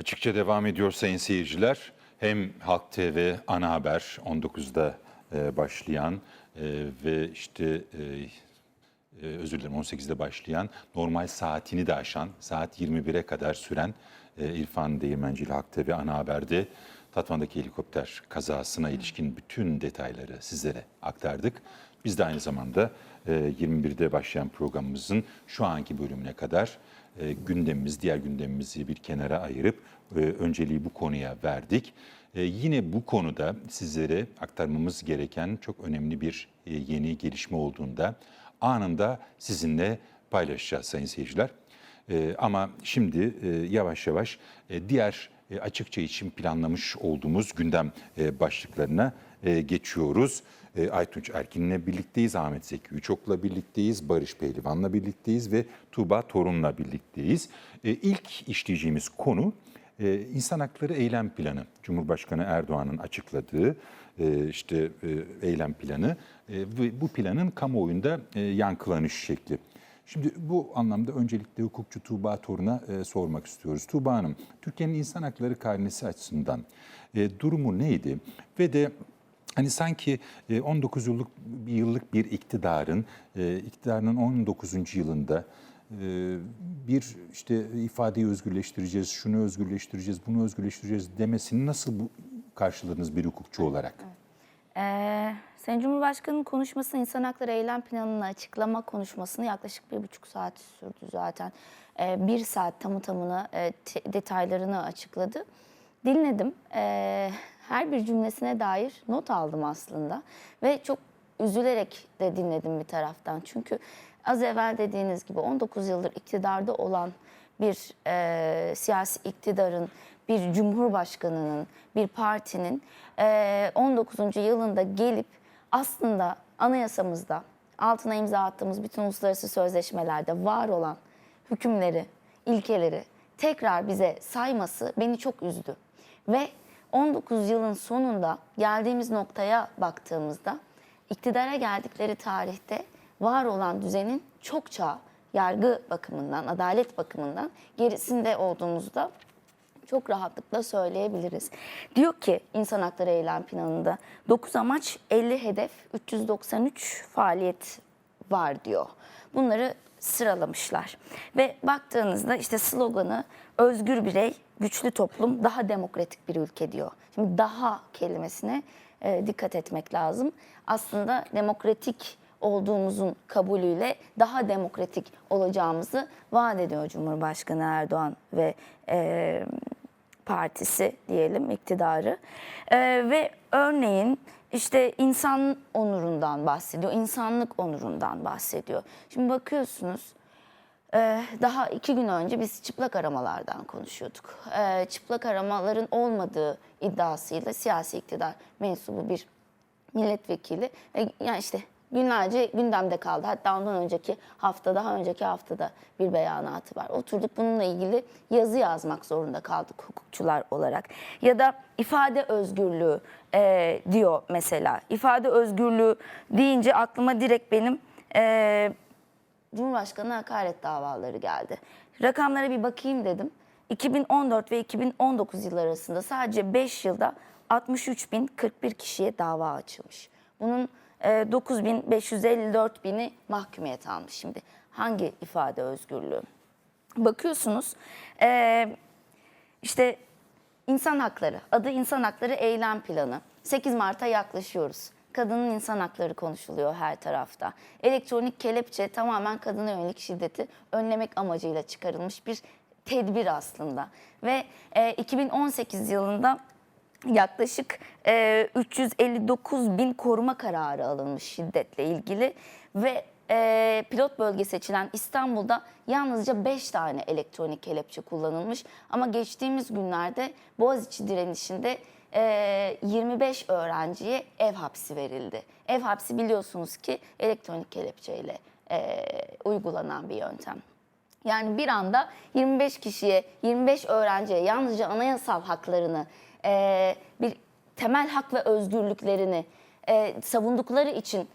Açıkça devam ediyor sayın seyirciler. Hem Halk TV Ana Haber 19'da e, başlayan e, ve işte e, e, özür dilerim 18'de başlayan normal saatini de aşan saat 21'e kadar süren e, İrfan Değirmencili Halk TV Ana Haber'de Tatvan'daki helikopter kazasına ilişkin bütün detayları sizlere aktardık. Biz de aynı zamanda e, 21'de başlayan programımızın şu anki bölümüne kadar e, gündemimiz, diğer gündemimizi bir kenara ayırıp e, önceliği bu konuya verdik. E, yine bu konuda sizlere aktarmamız gereken çok önemli bir yeni gelişme olduğunda anında sizinle paylaşacağız sayın seyirciler. Ama şimdi yavaş yavaş diğer açıkça için planlamış olduğumuz gündem başlıklarına e, geçiyoruz. E, Aytunç Erkin'le birlikteyiz, Ahmet Zeki Üçok'la birlikteyiz, Barış Pehlivan'la birlikteyiz ve Tuğba Torun'la birlikteyiz. E, İlk işleyeceğimiz konu e, insan hakları eylem planı. Cumhurbaşkanı Erdoğan'ın açıkladığı e, işte eylem planı ve bu planın kamuoyunda e, yankılanış şekli. Şimdi bu anlamda öncelikle hukukçu Tuğba Torun'a e, sormak istiyoruz. Tuğba Hanım, Türkiye'nin insan hakları karnesi açısından e, durumu neydi? Ve de hani sanki e, 19 yıllık, yıllık bir iktidarın, e, iktidarının 19. yılında e, bir işte ifadeyi özgürleştireceğiz, şunu özgürleştireceğiz, bunu özgürleştireceğiz demesini nasıl bu karşıladınız bir hukukçu olarak? Ee, Sayın Cumhurbaşkanı'nın konuşması insan hakları eylem planını açıklama konuşmasını yaklaşık bir buçuk saat sürdü zaten. Ee, bir saat tamı tamına e, detaylarını açıkladı. Dinledim. Ee, her bir cümlesine dair not aldım aslında. Ve çok üzülerek de dinledim bir taraftan. Çünkü az evvel dediğiniz gibi 19 yıldır iktidarda olan bir e, siyasi iktidarın, bir cumhurbaşkanının, bir partinin e, 19. yılında gelip aslında anayasamızda altına imza attığımız bütün uluslararası sözleşmelerde var olan hükümleri, ilkeleri tekrar bize sayması beni çok üzdü. Ve 19 yılın sonunda geldiğimiz noktaya baktığımızda iktidara geldikleri tarihte var olan düzenin çokça yargı bakımından, adalet bakımından gerisinde olduğumuzu da çok rahatlıkla söyleyebiliriz. Diyor ki İnsan Hakları Eylem Planı'nda 9 amaç 50 hedef 393 faaliyet var diyor. Bunları sıralamışlar. Ve baktığınızda işte sloganı özgür birey, güçlü toplum, daha demokratik bir ülke diyor. Şimdi daha kelimesine e, dikkat etmek lazım. Aslında demokratik olduğumuzun kabulüyle daha demokratik olacağımızı vaat ediyor Cumhurbaşkanı Erdoğan ve e, partisi diyelim iktidarı. E, ve örneğin işte insan onurundan bahsediyor, insanlık onurundan bahsediyor. Şimdi bakıyorsunuz ee, daha iki gün önce biz çıplak aramalardan konuşuyorduk. Ee, çıplak aramaların olmadığı iddiasıyla siyasi iktidar mensubu bir milletvekili e, yani işte günlerce gündemde kaldı. Hatta ondan önceki hafta, daha önceki haftada bir beyanatı var. Oturduk bununla ilgili yazı yazmak zorunda kaldık hukukçular olarak. Ya da ifade özgürlüğü e, diyor mesela. İfade özgürlüğü deyince aklıma direkt benim... E, Cumhurbaşkanı hakaret davaları geldi. Rakamlara bir bakayım dedim. 2014 ve 2019 yılları arasında sadece 5 yılda 63.041 kişiye dava açılmış. Bunun 9.554 bini mahkumiyet almış şimdi. Hangi ifade özgürlüğü? Bakıyorsunuz e, işte insan hakları, adı insan hakları eylem planı. 8 Mart'a yaklaşıyoruz. Kadının insan hakları konuşuluyor her tarafta. Elektronik kelepçe tamamen kadına yönelik şiddeti önlemek amacıyla çıkarılmış bir tedbir aslında. Ve e, 2018 yılında yaklaşık e, 359 bin koruma kararı alınmış şiddetle ilgili ve e, pilot bölge seçilen İstanbul'da yalnızca 5 tane elektronik kelepçe kullanılmış. Ama geçtiğimiz günlerde Boğaziçi direnişinde e, 25 öğrenciye ev hapsi verildi. Ev hapsi biliyorsunuz ki elektronik kelepçeyle e, uygulanan bir yöntem. Yani bir anda 25 kişiye, 25 öğrenciye yalnızca anayasal haklarını, e, bir temel hak ve özgürlüklerini e, savundukları için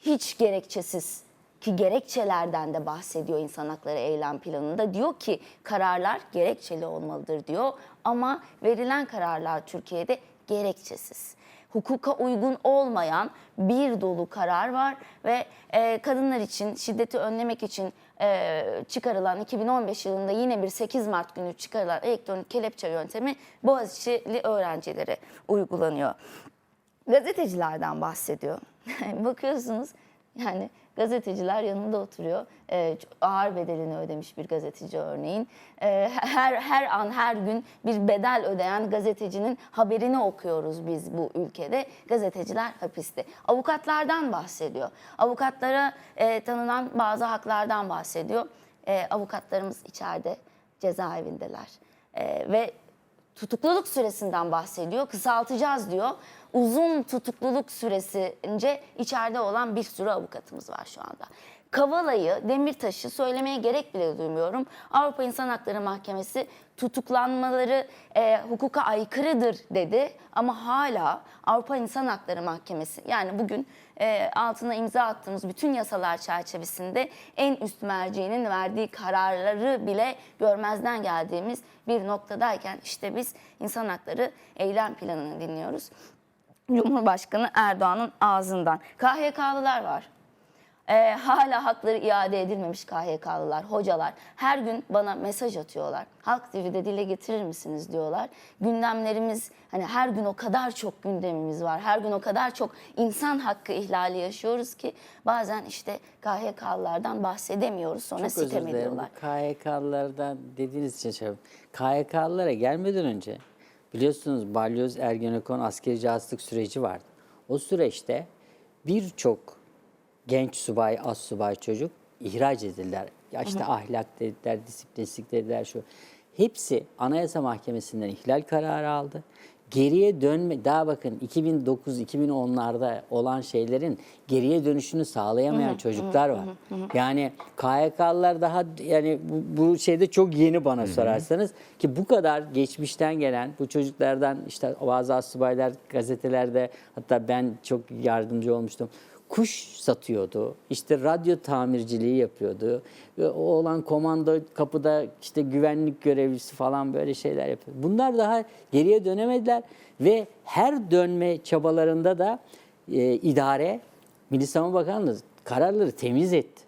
hiç gerekçesiz ki gerekçelerden de bahsediyor insan hakları eylem planında. Diyor ki kararlar gerekçeli olmalıdır diyor ama verilen kararlar Türkiye'de gerekçesiz hukuka uygun olmayan bir dolu karar var ve e, kadınlar için şiddeti önlemek için e, çıkarılan 2015 yılında yine bir 8 Mart günü çıkarılan elektronik kelepçe yöntemi Boğaziçi'li öğrencilere uygulanıyor. Gazetecilerden bahsediyor. Bakıyorsunuz yani gazeteciler yanında oturuyor. Çok ağır bedelini ödemiş bir gazeteci örneğin. Ee, her her an her gün bir bedel ödeyen gazetecinin haberini okuyoruz biz bu ülkede. Gazeteciler hapiste. Avukatlardan bahsediyor. Avukatlara e, tanınan bazı haklardan bahsediyor. E, avukatlarımız içeride cezaevindeler. E, ve tutukluluk süresinden bahsediyor. Kısaltacağız diyor. Uzun tutukluluk süresince içeride olan bir sürü avukatımız var şu anda. Kavala'yı, Demirtaş'ı söylemeye gerek bile duymuyorum. Avrupa İnsan Hakları Mahkemesi tutuklanmaları e, hukuka aykırıdır dedi. Ama hala Avrupa İnsan Hakları Mahkemesi yani bugün e, altına imza attığımız bütün yasalar çerçevesinde en üst merciğinin verdiği kararları bile görmezden geldiğimiz bir noktadayken işte biz insan hakları eylem planını dinliyoruz. Cumhurbaşkanı Erdoğan'ın ağzından. KHK'lılar var. Ee, hala hakları iade edilmemiş KHK'lılar, hocalar her gün bana mesaj atıyorlar. Halk TV'de dile getirir misiniz diyorlar. Gündemlerimiz hani her gün o kadar çok gündemimiz var. Her gün o kadar çok insan hakkı ihlali yaşıyoruz ki bazen işte KHK'lılardan bahsedemiyoruz sonra Çok sitem ediyorlar. KHK'lılardan dediğiniz için şey. KHK'lılara gelmeden önce biliyorsunuz balyoz Ergenekon askeri casusluk süreci vardı. O süreçte birçok genç subay, az subay çocuk ihraç edildiler. Ya işte ahlak dediler, disiplinsizlik dediler şu. Hepsi Anayasa Mahkemesi'nden ihlal kararı aldı. Geriye dönme, daha bakın 2009-2010'larda olan şeylerin geriye dönüşünü sağlayamayan çocuklar var. Yani KYK'lılar daha yani bu, bu şeyde çok yeni bana sorarsanız ki bu kadar geçmişten gelen bu çocuklardan işte bazı asubaylar gazetelerde hatta ben çok yardımcı olmuştum kuş satıyordu. İşte radyo tamirciliği yapıyordu. Ve O olan komando kapıda işte güvenlik görevlisi falan böyle şeyler yapıyor. Bunlar daha geriye dönemediler ve her dönme çabalarında da e, idare Milli Savunma Bakanlığı kararları temiz etti.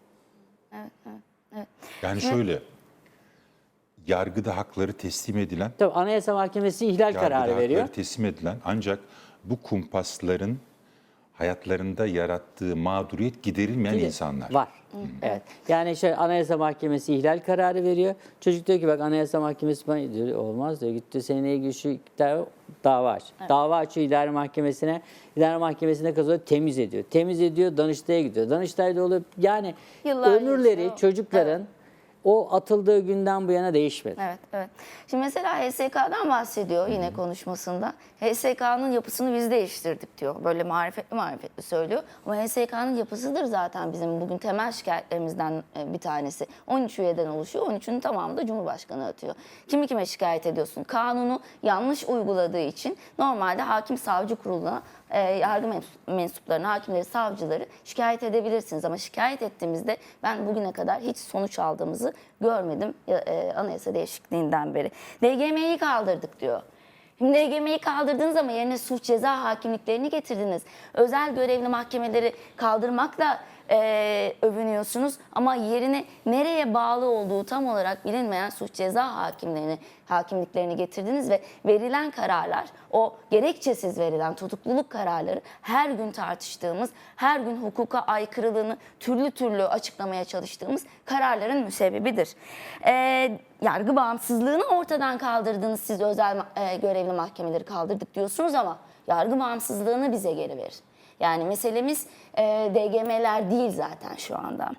Yani şöyle, yargıda hakları teslim edilen, Tabii Anayasa Mahkemesi ihlal yargıda kararı hakları veriyor. teslim edilen ancak bu kumpasların hayatlarında yarattığı mağduriyet giderilmeyen insanlar. Var. Evet. Yani şey Anayasa Mahkemesi ihlal kararı veriyor. Çocuk diyor ki bak Anayasa Mahkemesi bana diyor, olmaz diyor. Gitti ilgili şu dava, aç. Dava açıyor idare mahkemesine. İdare mahkemesine kazanıyor temiz ediyor. Temiz ediyor Danıştay'a gidiyor. Danıştay'da olup yani Yıllar ömürleri geçiyor. çocukların o atıldığı günden bu yana değişmedi. Evet, evet. Şimdi mesela HSK'dan bahsediyor yine konuşmasında. HSK'nın yapısını biz değiştirdik diyor. Böyle marifetli marifetli söylüyor. Ama HSK'nın yapısıdır zaten bizim bugün temel şikayetlerimizden e, bir tanesi. 13 üyeden oluşuyor. 13'ünün tamamı da Cumhurbaşkanı atıyor. Kimi kime şikayet ediyorsun? Kanunu yanlış uyguladığı için normalde hakim savcı kuruluna e, yargı mens- mensuplarını, hakimleri, savcıları şikayet edebilirsiniz. Ama şikayet ettiğimizde ben bugüne kadar hiç sonuç aldığımızı görmedim e, anayasa değişikliğinden beri. DGM'yi kaldırdık diyor. Şimdi DGM'yi kaldırdınız ama yerine suç ceza hakimliklerini getirdiniz. Özel görevli mahkemeleri kaldırmakla e, övünüyorsunuz ama yerine nereye bağlı olduğu tam olarak bilinmeyen suç ceza hakimlerini hakimliklerini getirdiniz ve verilen kararlar o gerekçesiz verilen tutukluluk kararları her gün tartıştığımız, her gün hukuka aykırılığını türlü türlü açıklamaya çalıştığımız kararların müsebbibidir. E, yargı bağımsızlığını ortadan kaldırdınız siz özel e, görevli mahkemeleri kaldırdık diyorsunuz ama yargı bağımsızlığını bize geri verin. Yani meselemiz e, DGM'ler değil zaten şu anda.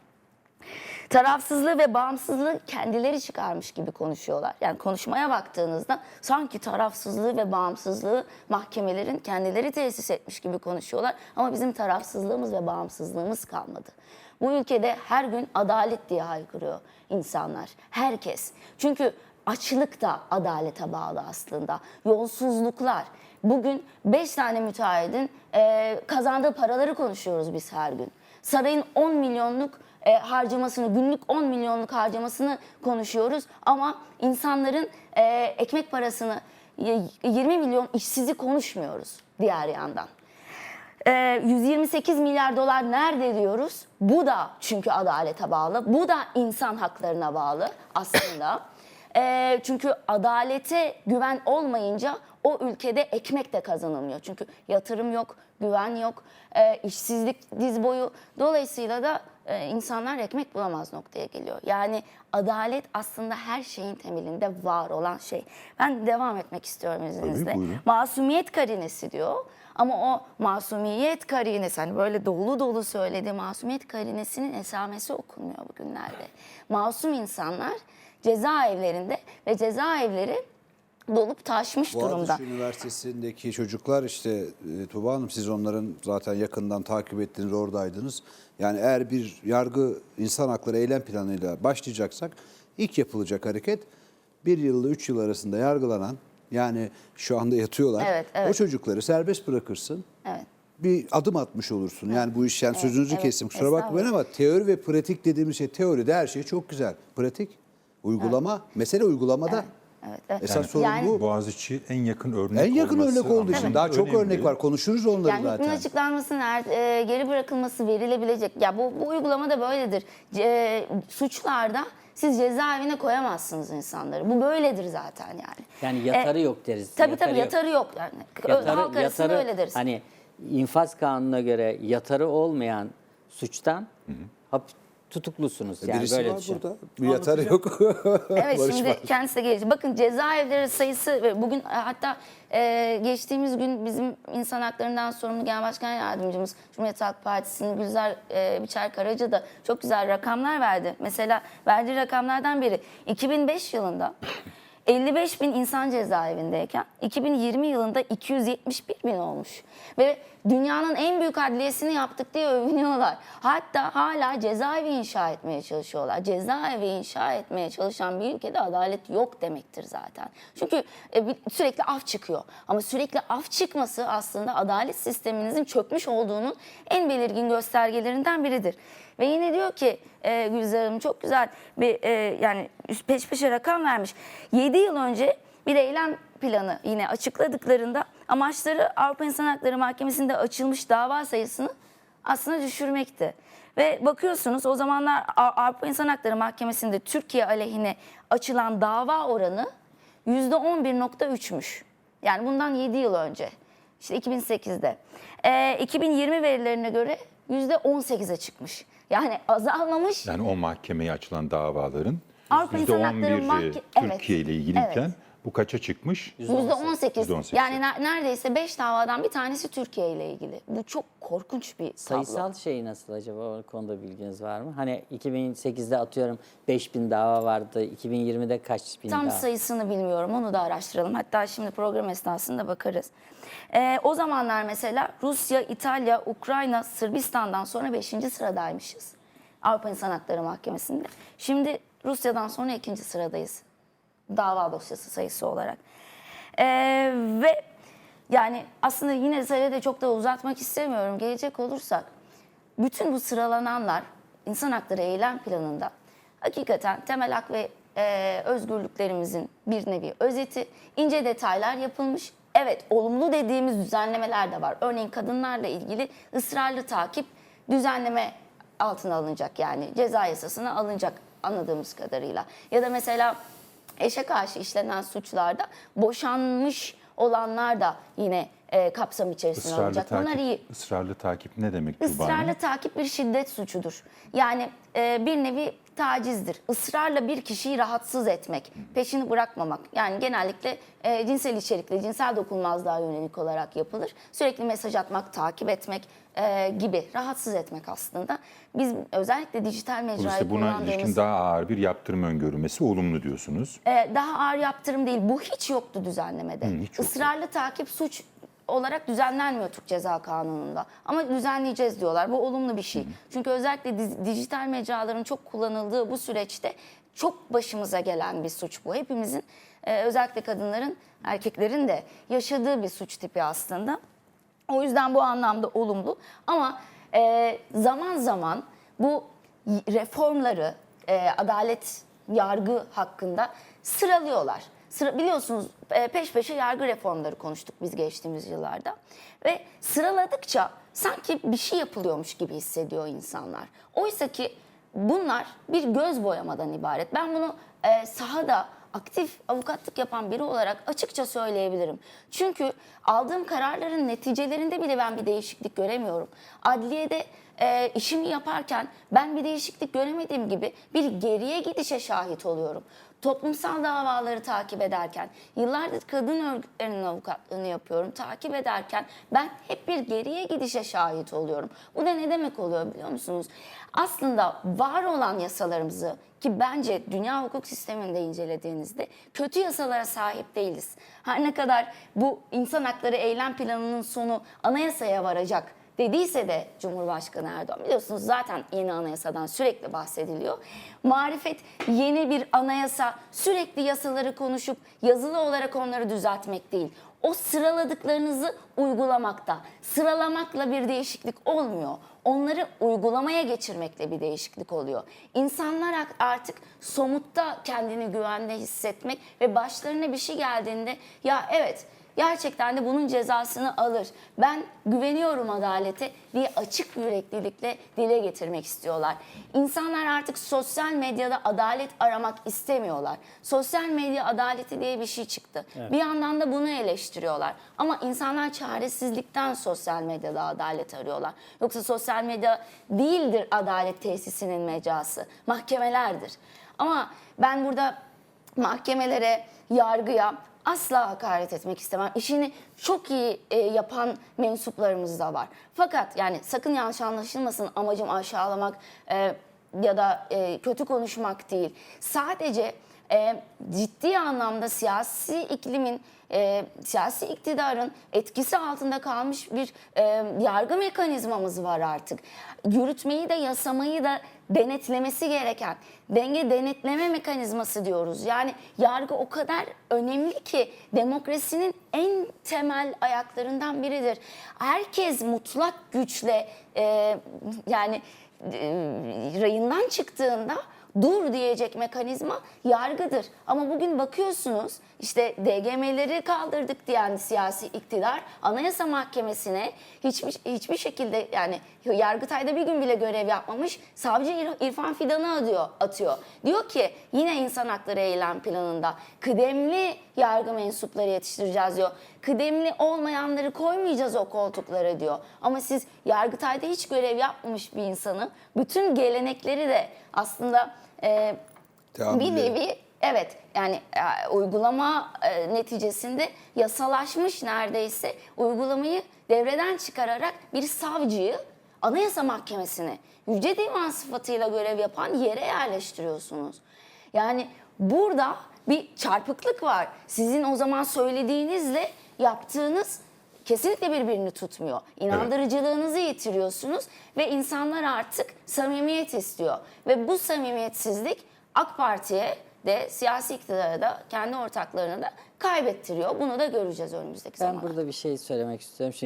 Tarafsızlığı ve bağımsızlığı kendileri çıkarmış gibi konuşuyorlar. Yani konuşmaya baktığınızda sanki tarafsızlığı ve bağımsızlığı mahkemelerin kendileri tesis etmiş gibi konuşuyorlar. Ama bizim tarafsızlığımız ve bağımsızlığımız kalmadı. Bu ülkede her gün adalet diye haykırıyor insanlar. Herkes. Çünkü açlık da adalete bağlı aslında. Yolsuzluklar. Bugün 5 tane müteahhidin e, kazandığı paraları konuşuyoruz biz her gün. Sarayın 10 milyonluk e, harcamasını, günlük 10 milyonluk harcamasını konuşuyoruz. Ama insanların e, ekmek parasını, y- 20 milyon işsizi konuşmuyoruz diğer yandan. Ee, 128 milyar dolar nerede diyoruz? Bu da çünkü adalete bağlı. Bu da insan haklarına bağlı aslında. Ee, çünkü adalete güven olmayınca o ülkede ekmek de kazanılmıyor. Çünkü yatırım yok, güven yok, e, işsizlik diz boyu. Dolayısıyla da e, insanlar ekmek bulamaz noktaya geliyor. Yani adalet aslında her şeyin temelinde var olan şey. Ben devam etmek istiyorum izninizle. buyurun. Masumiyet karinesi diyor. Ama o masumiyet karinesi hani böyle dolu dolu söyledi masumiyet karinesinin esamesi okunmuyor bugünlerde. Masum insanlar cezaevlerinde ve cezaevleri dolup taşmış durumda. Boğaziçi Üniversitesi'ndeki çocuklar işte e, Tuba Hanım siz onların zaten yakından takip ettiniz oradaydınız. Yani eğer bir yargı insan hakları eylem planıyla başlayacaksak ilk yapılacak hareket bir yılla üç yıl arasında yargılanan yani şu anda yatıyorlar. Evet, evet. O çocukları serbest bırakırsın. Evet. Bir adım atmış olursun. Yani bu iş yani sözünüzü evet. kestim kusura bakmayın ama teori ve pratik dediğimiz şey teoride her şey çok güzel. Pratik, uygulama, mesele uygulamada. Evet, evet. Esas sorun Yani- bu. Boğaziçi en yakın örnek En yakın olması örnek olduğu için daha çok önemli. örnek var. Konuşuruz onları Yani zaten. açıklanmasının er- e, geri bırakılması verilebilecek. Ya bu, bu uygulama da böyledir. Ce- suçlarda siz cezaevine koyamazsınız insanları. Bu böyledir zaten yani. Yani yatarı E, yok deriz. Tabii Yatarı tabii yok. yatarı yok. Yani. Yatarı- Halk arasında yatarı- öyle deriz. Hani infaz kanununa göre yatarı olmayan suçtan hap tutuklusunuz. Yani Birisi böyle var düşün. burada. Bir yatarı yok. Evet Barış şimdi var. kendisi de gelecek. Bakın cezaevleri sayısı ve bugün e, hatta e, geçtiğimiz gün bizim insan haklarından sorumlu genel başkan yardımcımız Cumhuriyet Halk Partisi'nin Gülzar e, Biçer Karaca da çok güzel rakamlar verdi. Mesela verdiği rakamlardan biri 2005 yılında 55 bin insan cezaevindeyken 2020 yılında 271 bin olmuş. Ve dünyanın en büyük adliyesini yaptık diye övünüyorlar. Hatta hala cezaevi inşa etmeye çalışıyorlar. Cezaevi inşa etmeye çalışan bir ülkede adalet yok demektir zaten. Çünkü e, sürekli af çıkıyor. Ama sürekli af çıkması aslında adalet sisteminizin çökmüş olduğunun en belirgin göstergelerinden biridir. Ve yine diyor ki e, Gülzar Hanım çok güzel bir e, yani peş peşe rakam vermiş. 7 yıl önce bir eylem planı yine açıkladıklarında amaçları Avrupa İnsan Hakları Mahkemesi'nde açılmış dava sayısını aslında düşürmekti. Ve bakıyorsunuz o zamanlar Avrupa İnsan Hakları Mahkemesi'nde Türkiye aleyhine açılan dava oranı %11.3'müş. Yani bundan 7 yıl önce. İşte 2008'de. Ee, 2020 verilerine göre %18'e çıkmış. Yani azalmamış. Yani o mahkemeye açılan davaların Avrupa İnsan Hakları %11'i Mahke- Evet. Türkiye ile ilgiliyken Evet. Bu kaça çıkmış? %18. %18. Yani ne- neredeyse 5 davadan bir tanesi Türkiye ile ilgili. Bu çok korkunç bir tablo. Sayısal şey nasıl acaba o konuda bilginiz var mı? Hani 2008'de atıyorum 5000 dava vardı. 2020'de kaç bin Tam dava? sayısını bilmiyorum. Onu da araştıralım. Hatta şimdi program esnasında bakarız. Ee, o zamanlar mesela Rusya, İtalya, Ukrayna, Sırbistan'dan sonra 5. sıradaymışız. Avrupa İnsan Hakları Mahkemesi'nde. Şimdi Rusya'dan sonra ikinci sıradayız. Dava dosyası sayısı olarak. Ee, ve yani aslında yine sayıda de çok da uzatmak istemiyorum. Gelecek olursak bütün bu sıralananlar insan hakları eylem planında hakikaten temel hak ve e, özgürlüklerimizin bir nevi özeti, ince detaylar yapılmış. Evet olumlu dediğimiz düzenlemeler de var. Örneğin kadınlarla ilgili ısrarlı takip düzenleme altına alınacak yani ceza yasasına alınacak anladığımız kadarıyla. Ya da mesela eşe karşı işlenen suçlarda boşanmış olanlar da yine e, kapsam içerisine Israrlı alınacak. Bunlar takip, iyi. ısrarlı takip ne demek? Israrlı takip bir şiddet suçudur. Yani e, bir nevi tacizdir. Israrla bir kişiyi rahatsız etmek, peşini bırakmamak. Yani genellikle e, cinsel içerikli, cinsel dokunulmazlığa yönelik olarak yapılır. Sürekli mesaj atmak, takip etmek e, gibi rahatsız etmek aslında. Biz özellikle dijital mecrayı Dolayısıyla buna kullandığımız... ilişkin daha ağır bir yaptırım öngörülmesi olumlu diyorsunuz. Ee, daha ağır yaptırım değil. Bu hiç yoktu düzenlemede. hiç yoktu. Israrlı takip suç olarak düzenlenmiyor Türk Ceza Kanunu'nda. Ama düzenleyeceğiz diyorlar. Bu olumlu bir şey. Çünkü özellikle dijital mecraların çok kullanıldığı bu süreçte çok başımıza gelen bir suç bu. Hepimizin e, özellikle kadınların, erkeklerin de yaşadığı bir suç tipi aslında. O yüzden bu anlamda olumlu. Ama e, zaman zaman bu reformları, e, adalet, yargı hakkında sıralıyorlar. Sıra, biliyorsunuz peş peşe yargı reformları konuştuk biz geçtiğimiz yıllarda. Ve sıraladıkça sanki bir şey yapılıyormuş gibi hissediyor insanlar. Oysa ki bunlar bir göz boyamadan ibaret. Ben bunu e, sahada aktif avukatlık yapan biri olarak açıkça söyleyebilirim. Çünkü aldığım kararların neticelerinde bile ben bir değişiklik göremiyorum. Adliyede e, işimi yaparken ben bir değişiklik göremediğim gibi bir geriye gidişe şahit oluyorum. Toplumsal davaları takip ederken, yıllardır kadın örgütlerinin avukatlığını yapıyorum. Takip ederken ben hep bir geriye gidişe şahit oluyorum. Bu da ne demek oluyor biliyor musunuz? Aslında var olan yasalarımızı ki bence dünya hukuk sisteminde incelediğinizde kötü yasalara sahip değiliz. Her ne kadar bu insan hakları eylem planının sonu anayasaya varacak dediyse de Cumhurbaşkanı Erdoğan biliyorsunuz zaten yeni anayasadan sürekli bahsediliyor. Marifet yeni bir anayasa sürekli yasaları konuşup yazılı olarak onları düzeltmek değil. O sıraladıklarınızı uygulamakta. Sıralamakla bir değişiklik olmuyor. Onları uygulamaya geçirmekle bir değişiklik oluyor. İnsanlar artık somutta kendini güvende hissetmek ve başlarına bir şey geldiğinde ya evet gerçekten de bunun cezasını alır. Ben güveniyorum adalete diye açık yüreklilikle dile getirmek istiyorlar. İnsanlar artık sosyal medyada adalet aramak istemiyorlar. Sosyal medya adaleti diye bir şey çıktı. Bir yandan da bunu eleştiriyorlar. Ama insanlar çaresizlikten sosyal medyada adalet arıyorlar. Yoksa sosyal medya değildir adalet tesisinin mecrası. Mahkemelerdir. Ama ben burada mahkemelere, yargıya asla hakaret etmek istemem. İşini çok iyi e, yapan mensuplarımız da var. Fakat yani sakın yanlış anlaşılmasın amacım aşağılamak e, ya da e, kötü konuşmak değil. Sadece e, ciddi anlamda siyasi iklimin e, siyasi iktidarın etkisi altında kalmış bir e, yargı mekanizmamız var artık. Yürütmeyi de yasamayı da denetlemesi gereken denge denetleme mekanizması diyoruz. Yani yargı o kadar önemli ki demokrasinin en temel ayaklarından biridir. Herkes mutlak güçle e, yani e, rayından çıktığında dur diyecek mekanizma yargıdır. Ama bugün bakıyorsunuz işte DGM'leri kaldırdık diyen siyasi iktidar Anayasa Mahkemesi'ne hiçbir, hiçbir şekilde yani Yargıtay'da bir gün bile görev yapmamış savcı İr- İrfan Fidan'ı atıyor, atıyor. Diyor ki yine insan hakları eylem planında kıdemli yargı mensupları yetiştireceğiz diyor. Kıdemli olmayanları koymayacağız o koltuklara diyor. Ama siz Yargıtay'da hiç görev yapmamış bir insanı bütün gelenekleri de aslında e, bir nevi evet yani e, uygulama e, neticesinde yasalaşmış neredeyse uygulamayı devreden çıkararak bir savcıyı Anayasa Mahkemesi'ne Yüce Divan sıfatıyla görev yapan yere yerleştiriyorsunuz. Yani burada bir çarpıklık var. Sizin o zaman söylediğinizle yaptığınız kesinlikle birbirini tutmuyor. İnandırıcılığınızı yitiriyorsunuz ve insanlar artık samimiyet istiyor. Ve bu samimiyetsizlik AK Parti'ye de siyasi iktidara da kendi ortaklarını da kaybettiriyor. Bunu da göreceğiz önümüzdeki Ben zamanlarda. burada bir şey söylemek istiyorum. Şimdi